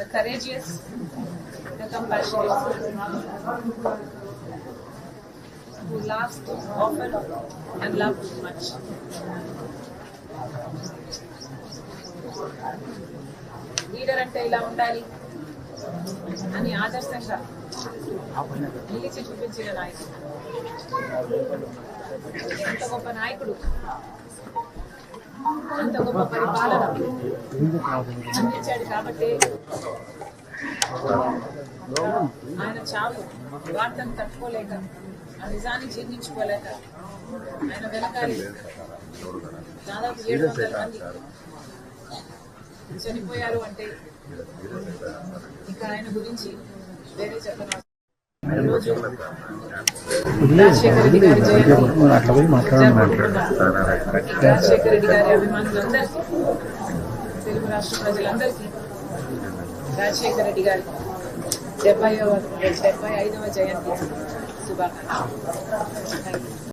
the courageous, the compassionate, who laughed often and loved much. Leader అంటే ఇలా ఉండాలి అని ఆదర్శంగా నిలిచి చూపించిన నాయకుడు ఎంత గొప్ప నాయకుడు అంత గొప్ప పరిపాలన అందించాడు కాబట్టి ఆయన చావు వార్తను తట్టుకోలేక ఆ నిజాన్ని జీర్ణించుకోలేక ఆయన వెనకాలి దాదాపు ఏడు వందల మంది చనిపోయారు అంటే ఇక ఆయన గురించి వేరే చెప్పను రాజశేఖర రెడ్డి గారి జయంతి అట్లా పోయి మాట్లాడమని రాజశేఖర రెడ్డి గారి అభిమానులందరికీ తెలుగు రాష్ట్ర ప్రజలందరికీ రాజశేఖర రెడ్డి గారి డెబ్బై డెబ్బై ఐదవ జయంతి శుభాకాంక్షలు థ్యాంక్ యూ